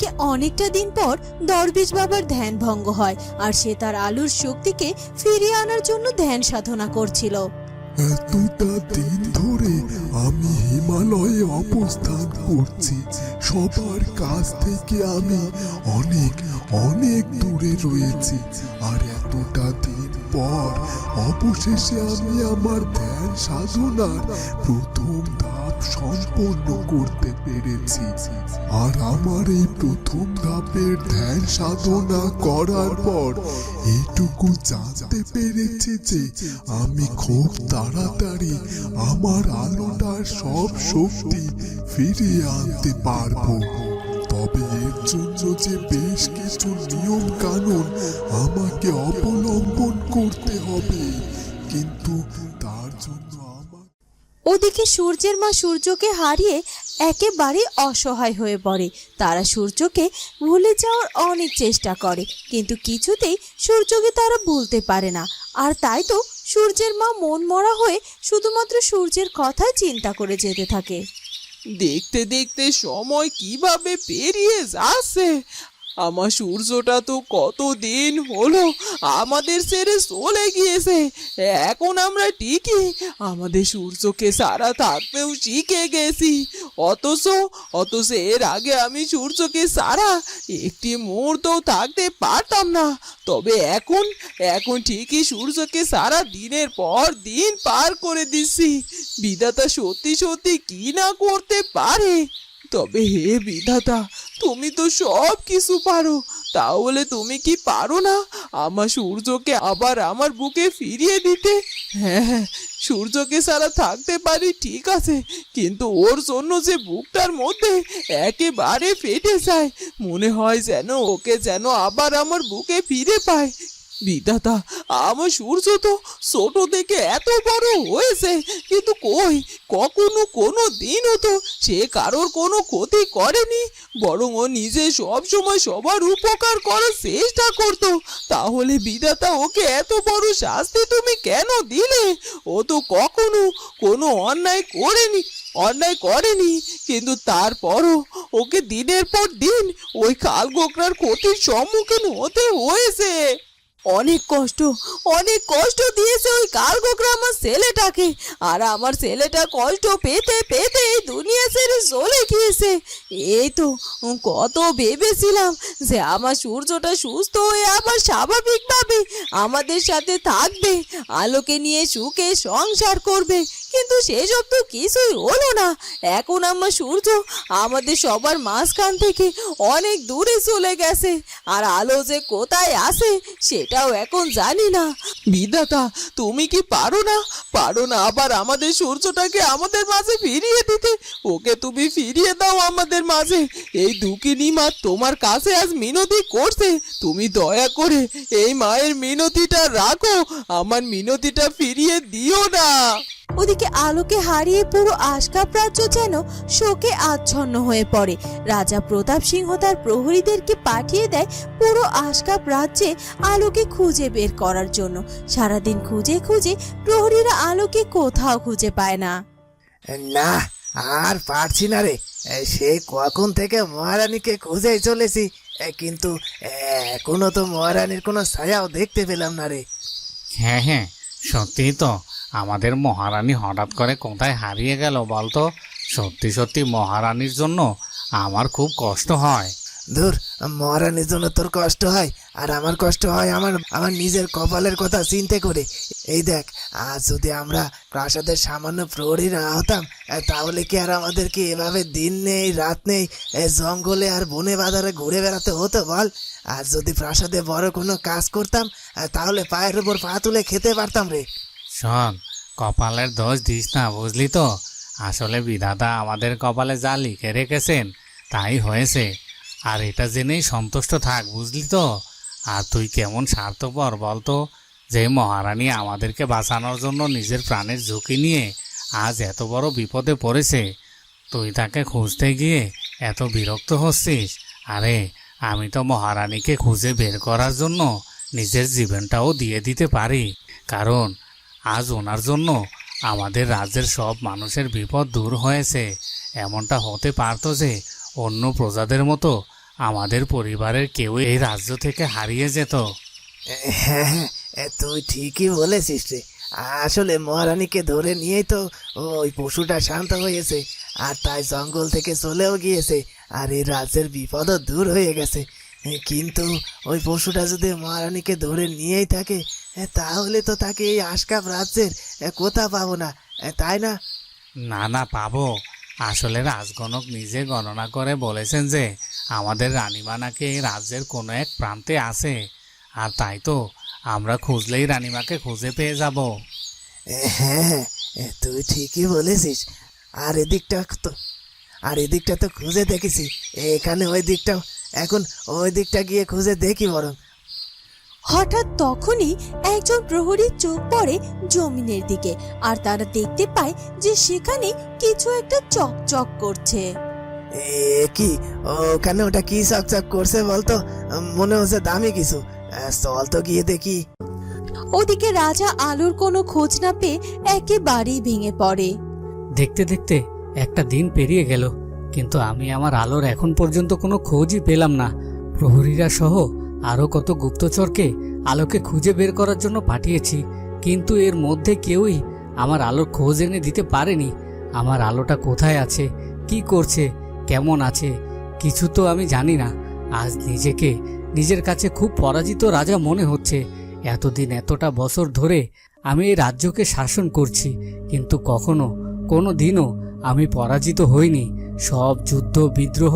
এদিকে অনেকটা দিন পর দরবেশ বাবার ধ্যান ভঙ্গ হয় আর সে তার আলুর শক্তিকে ফিরিয়ে আনার জন্য ধ্যান সাধনা করছিল। এতটা দিন ধরে আমি হিমালয়ে অবস্থান করছি। সবার কাছ থেকে আমি অনেক অনেক দূরে রয়েছি। আর এতটা দিন পর অবশেষে আমি আমার ধ্যান সাধনার প্রথম ধাপ সম্পন্ন করতে পেরেছি। আর আমার এই প্রথম ধাপের ধ্যান সাধনা করার পর এইটুকু জানতে পেরেছি যে আমি খুব তাড়াতাড়ি আমার আলোটার সব শক্তি ফিরিয়ে আনতে পারব। তবে এর জন্য যে বেশ কিছু নিয়ম কানুন আমাকে অবলম্বন করতে হবে। কিন্তু ওদিকে সূর্যের মা সূর্যকে হারিয়ে একেবারে অসহায় হয়ে পড়ে। তারা সূর্যকে ভুলে যাওয়ার অনেক চেষ্টা করে, কিন্তু কিছুতেই সূর্যকে তারা ভুলতে পারে না। আর তাই তো সূর্যের মা মন মরা হয়ে শুধুমাত্র সূর্যের কথা চিন্তা করে যেতে থাকে। দেখতে দেখতে সময় কীভাবে পেরিয়ে যাচ্ছে? আমার সূর্যটা তো কতদিন হলো আমাদের ছেড়ে চলে গিয়েছে। এখন আমরা ঠিকই, আমাদের সূর্যকে সারা থাকতেও শিখে গেছি। অথচ অথচ এর আগে আমি সূর্যকে সারা একটি মুহূর্তও থাকতে পারতাম না। তবে এখন এখন ঠিকই সূর্যকে সারা দিনের পর দিন পার করে দিচ্ছি। বিধাতা সত্যি সত্যি কি না করতে পারে? তবে হে বিধাতা, তুমি তো সব কিছু পারো। তাহলে তুমি কি পারো না আমার সূর্যকে আবার আমার বুকে ফিরিয়ে দিতে? হ্যাঁ হ্যাঁ সূর্যকে সারা থাকতে পারি ঠিক আছে, কিন্তু ওর জন্য যে বুকটার মধ্যে একেবারে ফেটে যায়, মনে হয় যেন ওকে যেন আবার আমার বুকে ফিরে পায়। বিধাতা, আমার সূর্য তো ছোট থেকে এত বড় হয়েছে, কিন্তু কই, কখনো কোনো দিনও তো সে কারোর কোনো ক্ষতি করেনি, বরং ও নিজে সবসময় সবার উপকার করার চেষ্টা করত। তাহলে বিধাতা, ওকে এত বড় শাস্তি তুমি কেন দিলে? ও তো কখনো কোনো অন্যায় করেনি অন্যায় করেনি, কিন্তু তারপরও ওকে দিনের পর দিন ওই কালগোকরার ক্ষতির সম্মুখীন হতে হয়েছে। অনেক কষ্ট অনেক কষ্ট দিয়েছে ওই কালগোকরা আমার ছেলেটাকে। আর আমার ছেলেটা কষ্ট পেতে পেতে এই দুনিয়া ছেড়ে চলে গিয়েছে। এই তো কত ভেবেছিলাম যে আমার সূর্যটা সুস্থ হয়ে আবার স্বাভাবিকভাবে আমাদের সাথে থাকবে, আলোকে নিয়ে সুখে সংসার করবে। কিন্তু সেসব তো কিছুই হলো না। এখন আমার সূর্য আমাদের সবার মাঝখান থেকে অনেক দূরে চলে গেছে। আর আলো যে কোথায় আছে সেটাও এখন জানি না। বিধাতা, তুমি কি পারো না? পারো না আবার আমাদের সূর্যটাকে আমাদের মাঝে ফিরিয়ে দিতে। ওকে তুমি ফিরিয়ে দাও আমাদের মাঝে। এই দুঃখিনী মা তোমার কাছে আজ মিনতি করছে। তুমি দয়া করে এই মায়ের মিনতিটা রাখো। আমার মিনতিটা ফিরিয়ে দিও না। ওদিকে আলোকে হারিয়ে পুরো আশকাপ রাজ্য যেন শোকে আচ্ছন্ন হয়ে পড়ে। রাজা প্রতাপ সিংহ তার প্রহরীদেরকে পাঠিয়ে দেয় পুরো আশকাপ রাজ্যে আলোকে খুঁজে বের করার জন্য। সারাদিন খুঁজে খুঁজে প্রহরীরা আলোকে কোথাও খুঁজে পায় না। না আর পারছি না রে। সে কখন থেকে মহারানীকে খুঁজে চলেছি। কিন্তু এখনও তো মহারানীর কোনো ছায়াও দেখতে পেলাম না রে। হ্যাঁ হ্যাঁ সত্যিই তো। আমাদের মহারানী হঠাৎ করে কোথায় হারিয়ে গেল বলতো? সত্যি সত্যি মহারানীর জন্য আমার খুব কষ্ট হয়। ধুর, মহারানীর জন্য তোর কষ্ট হয়, আর আমার কষ্ট হয় আমার আমার নিজের কপালের কথা চিন্তে করে। এই দেখ, আজ যদি আমরা প্রাসাদের সামান্য প্রহরী না হতাম তাহলে কি আর আমাদেরকে এভাবে দিন নেই, রাত নেই জঙ্গলে আর বনে বাজারে ঘুরে বেড়াতে হতো বল? আর যদি প্রাসাদে বড় কোনো কাজ করতাম তাহলে পায়ের উপর পা তুলে খেতে পারতাম রে। শোন, কপালের দোষ দিস না, বুঝলি তো? আসলে বিধাতা আমাদের কপালে যা লিখে রেখেছেন, তাই হয়েছে। আর এটা জেনেই সন্তুষ্ট থাক, বুঝলি তো? আর তুই কেমন স্বার্থপর বলতো যে, মহারানী আমাদেরকে বাঁচানোর জন্য নিজের প্রাণের ঝুঁকি নিয়ে আজ এত বড় বিপদে পড়েছে। তুই তাকে খুঁজতে গিয়ে এত বিরক্ত হচ্ছিস? আরে, আমি তো মহারানীকে খুঁজে বের করার জন্য নিজের জীবনটাও দিয়ে দিতে পারি। কারণ আজ ওনার জন্য আমাদের রাজ্যের সব মানুষের বিপদ দূর হয়েছে। এমনটা হতে পারতো যে অন্য প্রজাদের মতো আমাদের পরিবারের কেউ এই রাজ্য থেকে হারিয়ে যেত। হ্যাঁ হ্যাঁ তুই ঠিকই বলেছিস রে। আসলে মহারানীকে ধরে নিয়েই তো ওই পশুটা শান্ত হয়েছে, আর তাই জঙ্গল থেকে চলেও গিয়েছে, আর এই রাজ্যের বিপদও দূর হয়ে গেছে। কিন্তু ওই পশুটা যদি মহারানীকে ধরে নিয়েই থাকে তাহলে তো তাকে এই আশকাপ রাজ্যের কোথা পাবো না? তাই না? না না পাবো। আসলে রাজগণক নিজে গণনা করে বলেছেন যে আমাদের রানীমা নাকি এই রাজ্যের কোনো এক প্রান্তে আছে। আর তাই তো আমরা খুঁজলেই রানীমাকে খুঁজে পেয়ে যাব। হ্যাঁ হ্যাঁ তুই ঠিকই বলেছিস। আর এদিকটা তো আর এদিকটা তো খুঁজে দেখেছি। এখানে ওই দিকটা এখন ওই দিকটা গিয়ে খুঁজে দেখি বরং। হঠাৎ তখনই একজন প্রহরীর চোখ পড়ে জমিনের দিকে আর তারা দেখতে পায় যে সেখানে কিছু একটা চকচক করছে। এ কি? ওখানে ওটা কি চকচক করছে বলতো? মনে হচ্ছে দামি কিছু। চল তো গিয়ে দেখি। ওদিকে রাজা আলোর কোনো খোঁজ না পেয়ে একেবারেই ভেঙে পড়ে। দেখতে দেখতে একটা দিন পেরিয়ে গেল কিন্তু আমি আমার আলোর এখন পর্যন্ত কোনো খোঁজই পেলাম না। প্রহরীরা সহ আরও কত গুপ্তচরকে আলোকে খুঁজে বের করার জন্য পাঠিয়েছি, কিন্তু এর মধ্যে কেউই আমার আলোর খোঁজ এনে দিতে পারেনি। আমার আলোটা কোথায় আছে? কি করছে? কেমন আছে? কিছু তো আমি জানি না। আজ নিজেকে, নিজের কাছে খুব পরাজিত রাজা মনে হচ্ছে। এতদিন এতটা বছর ধরে আমি এই রাজ্যকে শাসন করছি, কিন্তু কখনো কোনো দিনও আমি পরাজিত হইনি। সব যুদ্ধ, বিদ্রোহ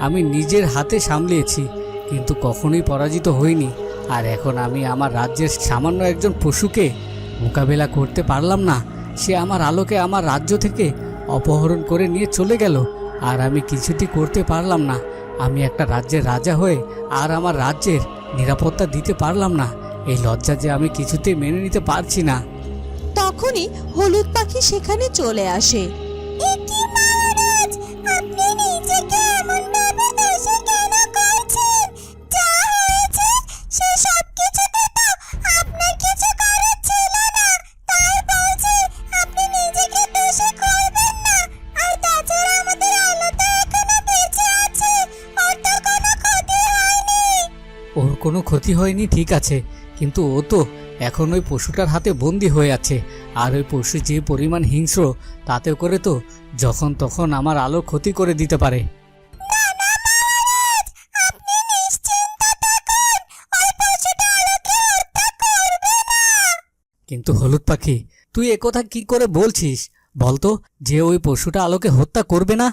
আমি নিজের হাতে সামলিয়েছি। কিন্তু কখনোই পরাজিত হইনি। আর এখন আমি আমার রাজ্যের সামান্য একজন পশুকে মোকাবেলা করতে পারলাম না। সে আমার আলোকে আমার রাজ্য থেকে অপহরণ করে নিয়ে চলে গেল। আর আমি কিছুটি করতে পারলাম না। আমি একটা রাজ্যের রাজা হয়ে আর আমার রাজ্যের নিরাপত্তা দিতে পারলাম না। এই লজ্জা যে আমি কিছুতেই মেনে নিতে পারছি না। তখনই হলুদ পাখি সেখানে চলে আসে। আপনি কোনো ক্ষতি হয়নি ঠিক আছে। কিন্তু ও তো এখন ওই পশুটার হাতে বন্দি হয়ে আছে। আর ওই পশু যে পরিমাণ হিংস্র তাতে করে তো যখন তখন আমার আলোর ক্ষতি করে দিতে পারে। কিন্তু হলুদ পাখি তুই একথা কি করে বলছিস? বলতো যে ওই পশুটা আলোকে হত্যা করবে না?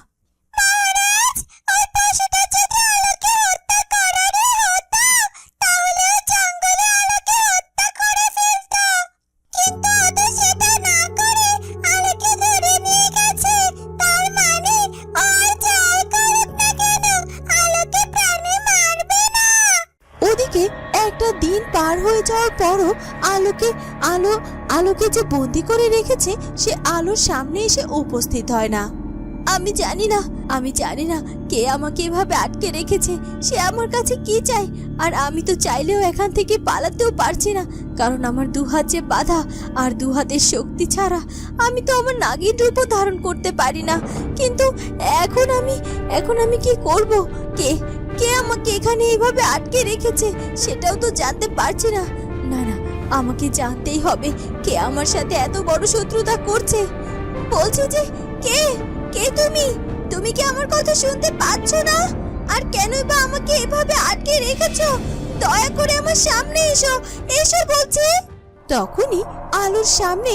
একটা দিন পার হয়ে যাওয়ার পরও আলোকে, আলো, আলোকে যে বন্দি করে রেখেছে, সে আলোর সামনে এসে উপস্থিত হয় না। আমি জানি না, আমি জানি না কে আমাকে এভাবে আটকে রেখেছে, সে আমার কাছে কি চাই আর আমি তো চাইলেও এখান থেকে পালাতেও পারছি না, কারণ আমার দু হাত যে বাধা আর দু হাতের শক্তি ছাড়া আমি তো আমার নাগিন রূপও ধারণ করতে পারি না। কিন্তু এখন আমি এখন আমি কি করব? কে কে আমাকে এখানে এইভাবে আটকে রেখেছে সেটাও তো জানতে পারছি না। না না, আমাকে জানতেই হবে কে আমার সাথে এত বড় শত্রুতা করছে। বলছি যে, কে? কে তুমি? তুমি কি আমার কথা শুনতে পাচ্ছ না? আর কেনই বা আমাকে এভাবে আটকে রেখেছো? দয়া করে আমার সামনে এসো এসো বলছি। তখনই আলোর সামনে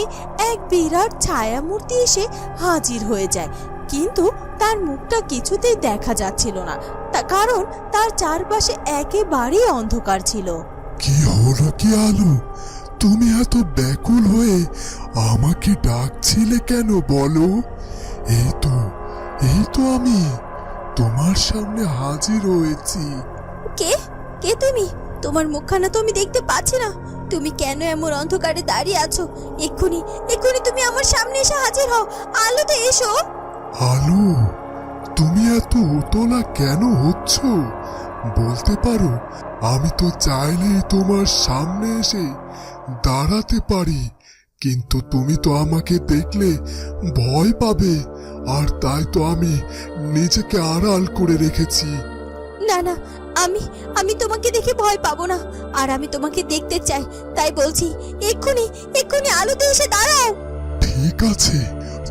এক বিরাট ছায়া মূর্তি এসে হাজির হয়ে যায়। কিন্তু তার মুখটা কিছুতেই দেখা যাচ্ছিল না। তা কারণ তার চারপাশে একেবারেই অন্ধকার ছিল। কি হলো কি আলু? তুমি এত ব্যাকুল হয়ে আমাকে ডাকছিলে কেন বলো? এই তো এই তো আমি তোমার সামনে হাজির হয়েছি। কে? কে তুমি? তোমার মুখখানা তো আমি দেখতে পাচ্ছি না। তুমি কেন এমন অন্ধকারে দাঁড়িয়ে আছো? এক্ষুনি এক্ষুনি তুমি আমার সামনে এসে হাজির হও। আলোতে এসো। আলো? এত উতলা কেন হচ্ছ? বলতে পারো আমি তো চাইলেই তোমার সামনে এসে দাঁড়াতে পারি কিন্তু তুমি তো আমাকে দেখলে ভয় পাবে আর তাই তো আমি নিজেকে আড়াল করে রেখেছি। না না আমি আমি তোমাকে দেখে ভয় পাবো না আর আমি তোমাকে দেখতে চাই তাই বলছি এক্ষুনি এক্ষুনি আলোতে এসে দাঁড়াও। ঠিক আছে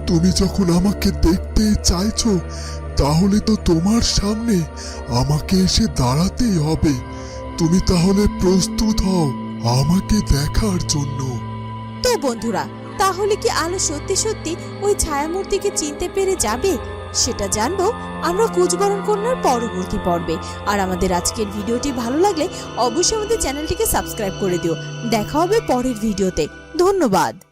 তুমি যখন আমাকে দেখতে চাইছো তাহলে তো তোমার সামনে আমাকে এসে দাঁড়াতেই হবে। তুমি তাহলে প্রস্তুত হও আমাকে দেখার জন্য। তো বন্ধুরা, তাহলে কি আলো সত্যি সত্যি ওই ছায়ামূর্তিকে চিনতে পেরে যাবে? সেটা জানব আমরা কুচবরণ কন্যার পরবর্তী পর্বে। আর আমাদের আজকের ভিডিওটি ভালো লাগলে অবশ্যই আমাদের চ্যানেলটিকে সাবস্ক্রাইব করে দিও। দেখা হবে পরের ভিডিওতে। ধন্যবাদ।